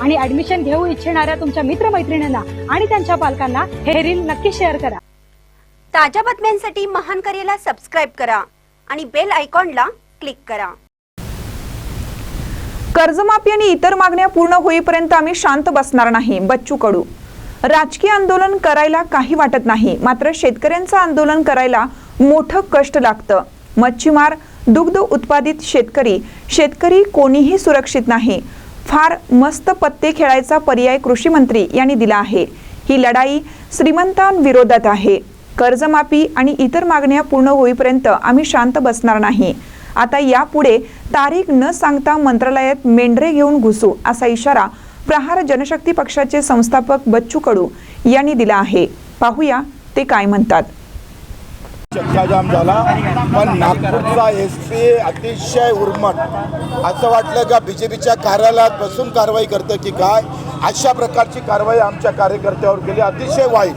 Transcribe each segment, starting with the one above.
आणि ऍडमिशन घेऊ इच्छिणाऱ्या तुमच्या मित्रमैत्रिणींना आणि त्यांच्या पालकांना हे रील नक्की शेअर करा. ताज्या बातम्यांसाठी महान करेला सबस्क्राईब करा आणि बेल आयकॉनला क्लिक करा. कर्जमाफी आणि इतर मागण्या पूर्ण होईपर्यंत आम्ही शांत बसणार नाही बच्चू कडू. राजकीय आंदोलन करायला काही वाटत नाही मात्र शेतकऱ्यांचं आंदोलन करायला मोठं कष्ट लागतं. मच्छीमार दुग्ध उत्पादित शेतकरी शेतकरी कोणीही सुरक्षित नाही. फार मस्त पत्ते खेळायचा पर्याय कृषी मंत्री यांनी दिला आहे. ही लढाई श्रीमंतांविरोधात आहे. कर्जमाफी आणि इतर मागण्या पूर्ण होईपर्यंत आम्ही शांत बसणार नाही. आता यापुढे तारीख न सांगता मंत्रालयात मेंढरे घेऊन घुसू असा इशारा प्रहार जनशक्ती पक्षाचे संस्थापक बच्चू कडू यांनी दिला आहे. पाहूया ते काय म्हणतात. चक्काजाम झाला. पण नागपूरचा एस पी अतिशय उर्मट. असं वाटलं का बी जे पीच्या कार्यालयात बसून कारवाई करतं की काय? अशा प्रकारची कारवाई आमच्या कार्यकर्त्यावर केली. अतिशय वाईट.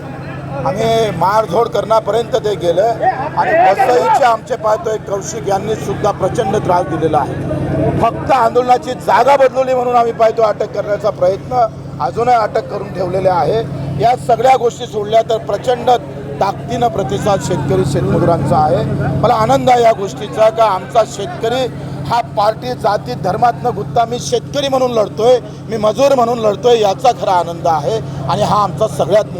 आम्ही मारधोड करण्यापर्यंत ते गेलं. आणि वसईचे आमचे पाहतोय कौशिक यांनी सुद्धा प्रचंड त्रास दिलेला आहे. फक्त आंदोलनाची जागा बदलवली म्हणून आम्ही पाहतो अटक करण्याचा प्रयत्न अजूनही अटक करून ठेवलेले आहे. या सगळ्या गोष्टी सोडल्या तर प्रचंड ताकदीनं प्रतिसाद शेतकरी शेतमजुरांचा आहे. मला आनंद आहे या गोष्टीचा का आमचा शेतकरी हा पार्टी जाती धर्मात न गुत्ता मी शेतकरी म्हणून लढतोय मी मजूर म्हणून लढतोय याचा खरा आनंद आहे आणि हा आमचा सगळ्यात